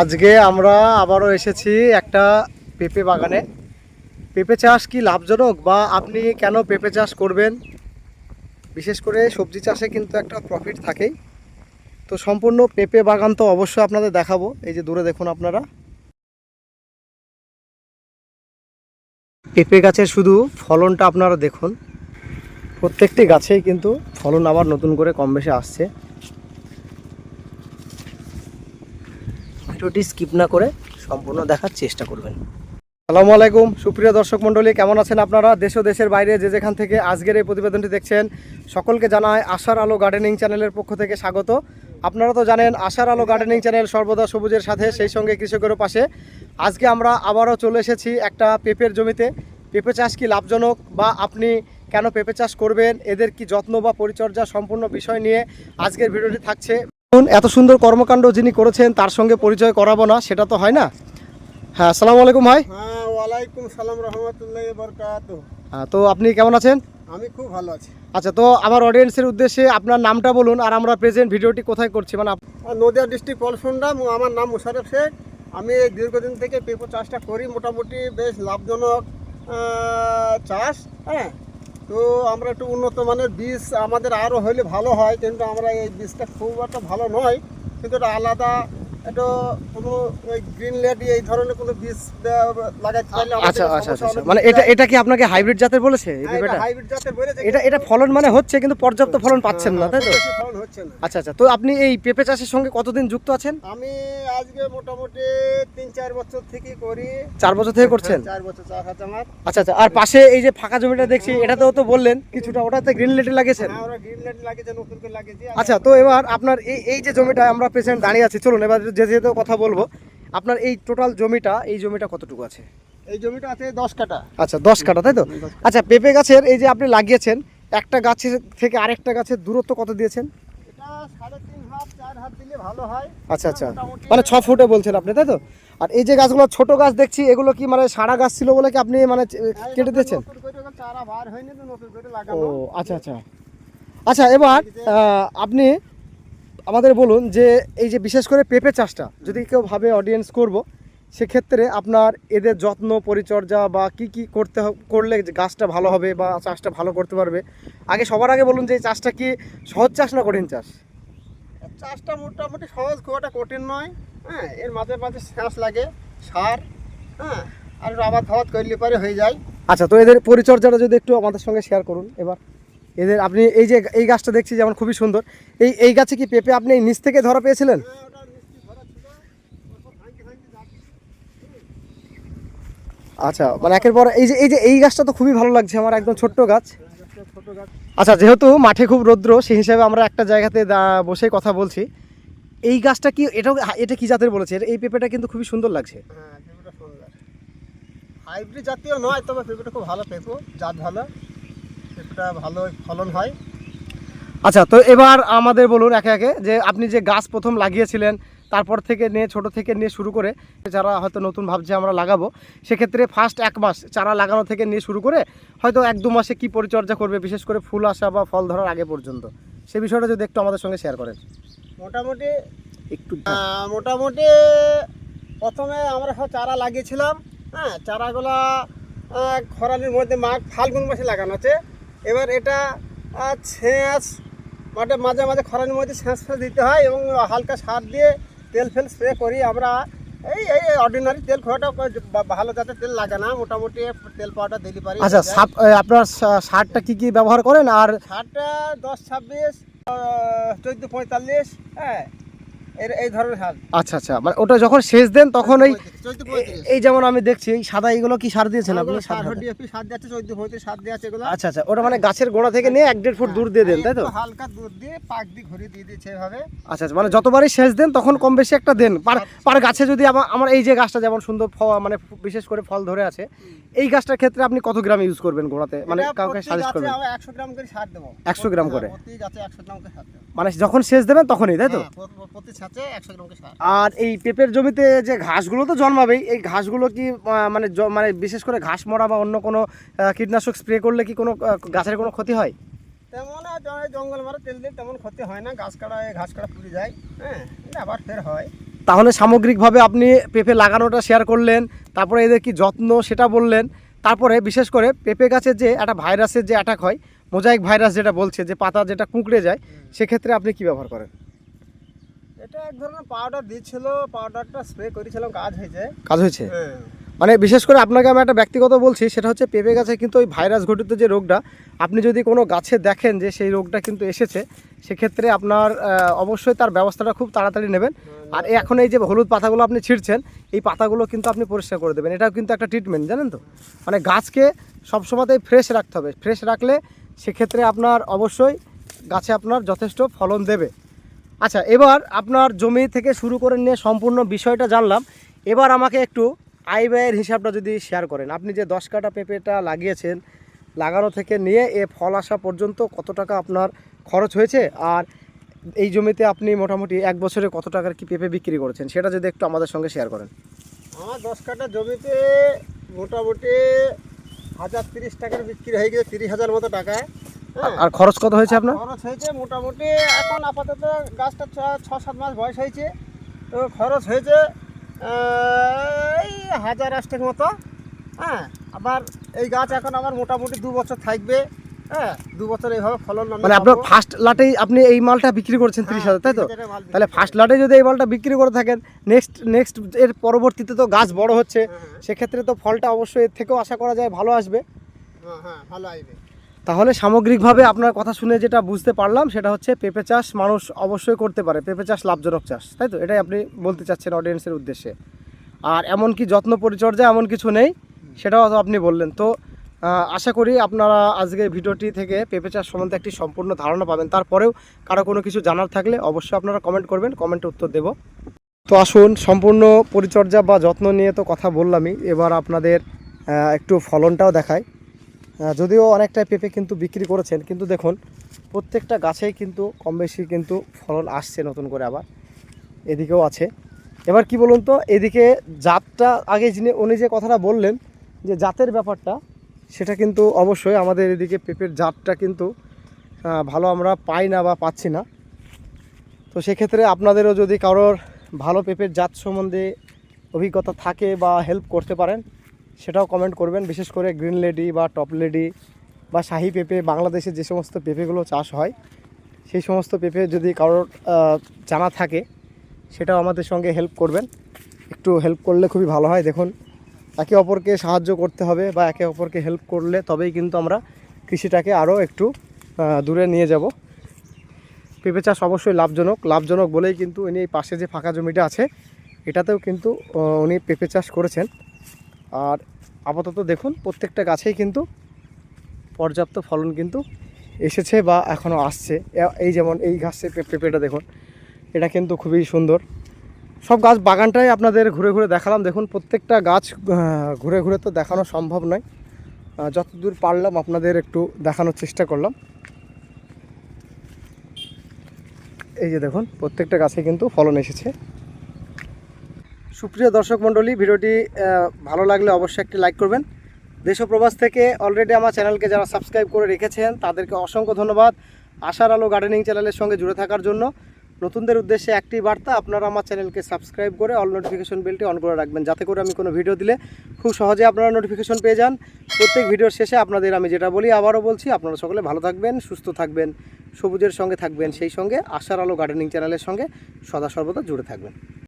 আজকে আমরা আবারও এসেছি একটা পেঁপে বাগানে। পেঁপে চাষ কি লাভজনক বা আপনি কেন পেঁপে চাষ করবেন? বিশেষ করে সবজি চাষে কিন্তু একটা প্রফিট থাকেই। তো সম্পূর্ণ পেঁপে বাগান তো অবশ্যই আপনাদের দেখাবো। এই যে দূরে দেখুন আপনারা। পেঁপে গাছের শুধু ফলনটা আপনারা দেখুন। প্রত্যেকটি গাছেই কিন্তু ফলন আবার নতুন করে কম বেশি আসছে। ভিডিওটি স্কিপ না করে সম্পূর্ণ দেখার চেষ্টা করবেন। আসসালামু আলাইকুম, সুপ্রিয় দর্শক মণ্ডলী, কেমন আছেন আপনারা? দেশ ও দেশের বাইরে যে যেখান থেকে আজকের এই প্রতিবেদনটি দেখছেন, সকলকে জানায় আশার আলো গার্ডেনিং চ্যানেলের পক্ষ থেকে স্বাগত। আপনারা তো জানেন, আশার আলো গার্ডেনিং চ্যানেল সর্বদা সবুজের সাথে, সেই সঙ্গে কৃষকেরও পাশে। আজকে আমরা আবারও চলে এসেছি একটা পেঁপের জমিতে। পেঁপে চাষ কি লাভজনক বা আপনি কেন পেঁপে চাষ করবেন? এদের কি যত্ন বা পরিচর্যা সম্পূর্ণ বিষয় নিয়ে আজকের ভিডিওটি থাকছে। এত সুন্দর কর্মকাণ্ড যিনি করেছেন তার সঙ্গে পরিচয় করাবো না সেটা তো হয় না। হ্যাঁ আসসালামু আলাইকুম ভাই। হ্যাঁ ওয়ালাইকুম সালাম রহমতুল্লাহ বরকাত হ্যাঁ, তো আপনি কেমন আছেন? আমি খুব ভালো আছি। আচ্ছা তো আমার অডিয়েন্সের উদ্দেশ্যে আপনার নামটা বলুন আর আমরা প্রেজেন্ট ভিডিওটি কোথায় করছি মানে নদিয়া ডিস্ট্রিক্ট পলসুন্ডা আমার নাম মুশারফ শেখ। আমি দীর্ঘদিন থেকে পেঁপো চাষটা করি মোটামুটি বেশ লাভজনক চাষ হ্যাঁ। তো আমরা একটু উন্নত মানের বীজ আমাদের আরও হলে ভালো হয়, কিন্তু আমরা এই বীজটা খুব একটা ভালো নয়, কিন্তু এটা আলাদা একটু কোনো ওই গ্রিন লেডি এই ধরনের কোনো বীজ লাগাইতে পারলে আচ্ছা আচ্ছা আচ্ছা। মানে এটা এটা কি আপনাকে হাইব্রিড জাতের বলেছে হ্যাঁ, এটা হাইব্রিড জাতের বলেছে এটা এটা ফলন মানে হচ্ছে কিন্তু পর্যাপ্ত ফলন পাচ্ছেন না হ্যাঁ, তাই তো? ফলন হচ্ছে না। আচ্ছা আচ্ছা। তো আপনি এই পেঁপে চাষের সঙ্গে কতদিন যুক্ত আছেন? আমি আজকে মোটামুটি তিন চার বছর থেকে করি। চার বছর থেকে করছেন? হ্যাঁ, চার বছর চাষ আছে আমার। আচ্ছা আচ্ছা। আর পাশে এই যে ফাঁকা জমিটা দেখছি এটাতেও তো বললেন কিছুটা ওটাতে গ্রিন লেটে লাগিয়েছেন? হ্যাঁ ওরা গ্রিন লাইট লাগিয়েছে নতুন করে লাগিয়েছি। আচ্ছা তো এবার আপনার এই এই যে জমিটা আমরা পেশেন্ট দাঁড়িয়ে আছি চলুন এবার যে যেহেতু কথা বলব আপনার এই টোটাল জমিটা এই জমিটা কতটুকু আছে? এই জমিটা আছে দশ কাটা আচ্ছা দশ কাটা তাই তো? আচ্ছা পেঁপে গাছের এই যে আপনি লাগিয়েছেন একটা গাছের থেকে আরেকটা গাছের দূরত্ব কত দিয়েছেন? সাড়ে তিন হাত চার হাত দিলে ভালো হয়। আচ্ছা আচ্ছা। মানে ছ ফুটে বলছেন আপনি তাই তো? আর এই যে গাছগুলো ছোট গাছ দেখছি এগুলো কি মানে সারা গাছ ছিল বলে কি আপনি মানে কেটে দিয়েছেন? ও আচ্ছা আচ্ছা। আচ্ছা এবার আপনি আমাদের বলুন যে এই যে বিশেষ করে পেঁপে চাষটা যদি কেউ ভাবে অডিয়েন্স করব সেক্ষেত্রে আপনার এদের যত্ন পরিচর্যা বা কি কি করতে করলে গাছটা ভালো হবে বা চাষটা ভালো করতে পারবে আগে সবার আগে বলুন যে এই চাষটা কি সহজ চাষ না কঠিন চাষ? চাষটা মোটামুটি সহজ খুব একটা কঠিন নয়। হ্যাঁ এর মাঝে মাঝে শ্বাস লাগে সার হ্যাঁ আর আবাদ খাবাদ করলে পরে হয়ে যায়। আচ্ছা তো এদের পরিচর্যাটা যদি একটু আমাদের সঙ্গে শেয়ার করুন এবার। এদের আপনি এই যে এই গাছটা দেখছি যেমন খুবই সুন্দর। এই এই গাছে কি পেঁপে আপনি নিচ থেকে ধরা পেয়েছিলেন? আচ্ছা মানে একের পর এই যে এই যে, এই গাছটা তো খুবই ভালো লাগছে আমার একদম ছোট্ট গাছ। আচ্ছা যেহেতু মাঠে খুব রৌদ্র, সেই হিসাবে আমরা একটা জায়গাতে দা- বসে কথা বলছি। এই গাছটা কি, এটাও, এটা কি জাতের বলেছে? এটা- এই পেঁপেটা কিন্তু খুবই সুন্দর লাগছে। হ্যাঁ হাইব্রিড জাতীয় নয়, তবে পেঁপেটা খুব ভালো পেঁপো, জাত ভালো। পেঁপেটা ভালো ফলন হয়। আচ্ছা তো এবার আমাদের বলুন একে একে যে আপনি যে গাছ প্রথম লাগিয়েছিলেন তারপর থেকে নিয়ে ছোট থেকে নিয়ে শুরু করে যারা হয়তো নতুন ভাবছে আমরা লাগাবো সেক্ষেত্রে ফার্স্ট এক মাস চারা লাগানো থেকে নিয়ে শুরু করে হয়তো এক দু মাসে কি পরিচর্যা করবে বিশেষ করে ফুল আসা বা ফল ধরার আগে পর্যন্ত। সে বিষয়টা যদি একটু আমাদের সঙ্গে শেয়ার করেন। মোটামুটি একটু মোটামুটি প্রথমে আমরা সব চারা লাগিয়েছিলাম হ্যাঁ চারাগুলা আহ, খরালির মধ্যে মাঘ ফাল্গুন মাসে লাগানো আছে। এবার এটা ছেঁচ মাঠে মাঝে মাঝে খরালির মধ্যে ছেঁচ ফেঁচ দিতে হয় এবং হালকা সার দিয়ে তেল ফেল স্প্রে করি আমরা। এই এই অর্ডিনারি তেল খোয়াটা ভালো যাতে তেল লাগে না মোটামুটি তেল পাওয়াটা দিলি পারি। আচ্ছা আপনার সারটা কি কি ব্যবহার করেন? আর সারটা দশ ছাব্বিশ চোদ্দ পঁয়তাল্লিশ হ্যাঁ। এর এই ধরনের সার আচ্ছা আচ্ছা। মানে ওটা যখন সেচ দেন তখন ওই এই যেমন আমি দেখছি এই সাদা এইগুলো কি সার দিয়েছেন আপনি? সার? ডিএপি সার দিচ্ছে চোদ্দ পঁয়ত্রিশ সার দিয়ে আছে এগুলো। আচ্ছা আচ্ছা। ওটা মানে গাছের গোড়া থেকে নিয়ে এক দেড় ফুট দূর দিয়ে দেন তাই তো? হালকা দুধ দিয়ে পাক দিয়ে ঘুরিয়ে দিয়ে দিচ্ছে এভাবে। আচ্ছা আচ্ছা। মানে যতবারই সেচ দেন তখন কম বেশি একটা দেন। পার পার গাছে যদি আমার এই যে গাছটা যেমন সুন্দর ফ- মানে বিশেষ করে ফল ধরে আছে এই গাছটার ক্ষেত্রে আপনি কত গ্রাম ইউজ করবেন গোড়াতে? মানে কাউকে সাজেস্ট করবেন? আমরা একশো গ্রাম করে সার দেবো। 100 গ্রাম করে? প্রতি গাছে একশো গ্রাম করে সার দেবো। মানে যখন সেচ দেবেন তখনই তাই তো? হ্যাঁ, প্রতি আর এই পেঁপের জমিতে যে ঘাসগুলো তো জন্মাবেই এই ঘাসগুলো কি মানে মানে বিশেষ করে ঘাস মরা বা অন্য কোনো কীটনাশক স্প্রে করলে কি কোনো গাছের কোনো ক্ষতি হয়? তেমন জঙ্গল মারা তেল দিয়ে তেমন ক্ষতি হয় না ঘাস কাটা ঘাস কাটা পুড়ে যায় হ্যাঁ আবার ফের হয়। তাহলে সামগ্রিকভাবে আপনি পেঁপে লাগানোটা শেয়ার করলেন তারপরে এদের কি যত্ন সেটা বললেন তারপরে বিশেষ করে পেঁপে গাছের যে একটা ভাইরাসের যে অ্যাটাক হয় মোজাইক ভাইরাস যেটা বলছে যে পাতা যেটা কুঁকড়ে যায় সেক্ষেত্রে আপনি কি ব্যবহার করেন? এটা এক ধরনের পাউডার দিচ্ছিল পাউডারটা স্প্রে করেছিলাম কাজ হয়েছে। কাজ হয়েছে? হ্যাঁ। মানে বিশেষ করে আপনাকে আমি একটা ব্যক্তিগত বলছি সেটা হচ্ছে পেঁপে গাছে কিন্তু ওই ভাইরাস ঘটিত যে রোগটা আপনি যদি কোনো গাছে দেখেন যে সেই রোগটা কিন্তু এসেছে সেক্ষেত্রে আপনার অবশ্যই তার ব্যবস্থাটা খুব তাড়াতাড়ি নেবেন। আর এখন এই যে হলুদ পাতাগুলো আপনি ছিঁড়ছেন এই পাতাগুলো কিন্তু আপনি পরিষ্কার করে দেবেন। এটাও কিন্তু একটা ট্রিটমেন্ট জানেন তো? মানে গাছকে সবসময়তেই ফ্রেশ রাখতে হবে। ফ্রেশ রাখলে সেক্ষেত্রে আপনার অবশ্যই গাছে আপনার যথেষ্ট ফলন দেবে। আচ্ছা এবার আপনার জমি থেকে শুরু করে নিয়ে সম্পূর্ণ বিষয়টা জানলাম। এবার আমাকে একটু আয় ব্যয়ের হিসাবটা যদি শেয়ার করেন। আপনি যে দশ কাটা পেঁপেটা লাগিয়েছেন, লাগানো থেকে নিয়ে এ ফল আসা পর্যন্ত কত টাকা আপনার খরচ হয়েছে? আর এই জমিতে আপনি মোটামুটি এক বছরে কত টাকার কি পেঁপে বিক্রি করেছেন? সেটা যদি একটু আমাদের সঙ্গে শেয়ার করেন। আমার দশ কাঠা জমিতে মোটামুটি হাজার তিরিশ টাকার বিক্রি হয়ে গেছে, তিরিশ হাজার মতো টাকায়। আর খরচ কত হয়েছে আপনার? খরচ হয়েছে মোটামুটি এখন আপাতত গাছটা ছ- সাত মাস বয়স হয়েছে। তো খরচ হয়েছে এই হাজার আষ্টেক মতো। হ্যাঁ আবার এই গাছ এখন আমার মোটামুটি দু বছর থাকবে। হ্যাঁ দু বছর এইভাবে ফলন মানে আপনার ফার্স্ট লাটেই আপনি এই মালটা বিক্রি করছেন তিরিশ হ্যাঁ, হাজার তাই তো? 30,000 মাল বিক্রি তাহলে ফার্স্ট লাটে যদি এই মালটা বিক্রি করে থাকেন নেক্সট নেক্সট এর পরবর্তীতে তো গাছ বড় হচ্ছে। হ্যাঁ, সেক্ষেত্রে তো ফলটা অবশ্যই এর থেকেও আশা করা যায় ভালো আসবে। হ্যাঁ হ্যাঁ ভালো আসবে। তাহলে সামগ্রিকভাবে আপনার কথা শুনে যেটা বুঝতে পারলাম, সেটা হচ্ছে পেঁপে চাষ মানুষ অবশ্যই করতে পারে। পেঁপে চাষ লাভজনক চাষ, তাই তো? এটাই আপনি বলতে চাচ্ছেন অডিয়েন্সের উদ্দেশ্যে। আর এমন কি যত্ন পরিচর্যা এমন কিছু নেই, সেটাও আপনি বললেন। তো আশা করি আপনারা আজকের ভিডিওটি থেকে পেঁপে চাষ সম্বন্ধে একটি সম্পূর্ণ ধারণা পাবেন। তারপরেও কারও কোনো কিছু জানার থাকলে অবশ্যই আপনারা কমেন্ট করবেন কমেন্টে উত্তর দেব। তো আসুন, সম্পূর্ণ পরিচর্যা বা যত্ন নিয়ে তো কথা বললামই। এবার আপনাদের একটু ফলনটাও দেখায় যদিও অনেকটা পেঁপে কিন্তু বিক্রি করেছেন, কিন্তু দেখুন, প্রত্যেকটা গাছেই কিন্তু কম বেশি কিন্তু ফলন আসছে নতুন করে আবার। এদিকেও আছে। এবার কি বলুন তো, এদিকে জাতটা আগে যিনি, উনি যে কথাটা বললেন, যে জাতের ব্যাপারটা, সেটা কিন্তু অবশ্যই আমাদের এদিকে পেঁপের জাতটা কিন্তু ভালো আমরা পাই না বা পাচ্ছি না। তো সেক্ষেত্রে আপনাদেরও যদি কারোর ভালো পেঁপের জাত সম্বন্ধে অভিজ্ঞতা থাকে বা হেল্প করতে পারেন সেটাও কমেন্ট করবেন। বিশেষ করে গ্রিন লেডি বা টপ লেডি বা শাহি পেঁপে, বাংলাদেশে যে সমস্ত পেঁপেগুলো চাষ হয়, সেই সমস্ত পেঁপে যদি কারোর জানা থাকে, সেটাও আমাদের সঙ্গে হেল্প করবেন। একটু হেল্প করলে খুবই ভালো হয়। দেখুন, একে অপরকে সাহায্য করতে হবে বা একে অপরকে হেল্প করলে তবেই কিন্তু আমরা কৃষিটাকে আরও একটু দূরে নিয়ে যাব। পেঁপে চাষ অবশ্যই লাভজনক। লাভজনক বলেই কিন্তু উনি এই পাশে যে ফাঁকা জমিটা আছে, এটাতেও কিন্তু উনি পেঁপে চাষ করেছেন। আর আপাতত দেখুন, প্রত্যেকটা গাছেই কিন্তু পর্যাপ্ত ফলন কিন্তু এসেছে বা এখনও আসছে। এই যেমন এই গাছে পে- পেঁপেটা দেখুন, এটা কিন্তু খুবই সুন্দর। সব গাছ বাগানটাই আপনাদের ঘুরে ঘুরে দেখালাম। দেখুন, প্রত্যেকটা গাছ ঘুরে ঘুরে তো দেখানো সম্ভব নয়। যতদূর পারলাম আপনাদের একটু দেখানোর চেষ্টা করলাম। এই যে দেখুন, প্রত্যেকটা গাছে কিন্তু ফলন এসেছে। সুপ্রিয় দর্শক মণ্ডলী, ভিডিওটি ভালো লাগলে অবশ্যই একটি লাইক করবেন। দেশ ও প্রবাস থেকে অলরেডি আমার চ্যানেলকে যারা সাবস্ক্রাইব করে রেখেছেন, তাদেরকে অসংখ্য ধন্যবাদ। আশার আলো গার্ডেনিং চ্যানেলের সঙ্গে জুড়ে থাকার জন্য নতুনদের উদ্দেশ্যে একটি বার্তা, আপনারা আমার চ্যানেলকে সাবস্ক্রাইব করে অল নোটিফিকেশন বেলটি অন করে রাখবেন, যাতে করে আমি কোনো ভিডিও দিলে খুব সহজে আপনারা নোটিফিকেশন পেয়ে যান। প্রত্যেক ভিডিওর শেষে আপনাদের আমি যেটা বলি, আবারও বলছি, আপনারা সকলে ভালো থাকবেন, সুস্থ থাকবেন, সবুজের সঙ্গে থাকবেন, সেই সঙ্গে আশার আলো গার্ডেনিং চ্যানেলের সঙ্গে সদা সর্বদা জুড়ে থাকবেন।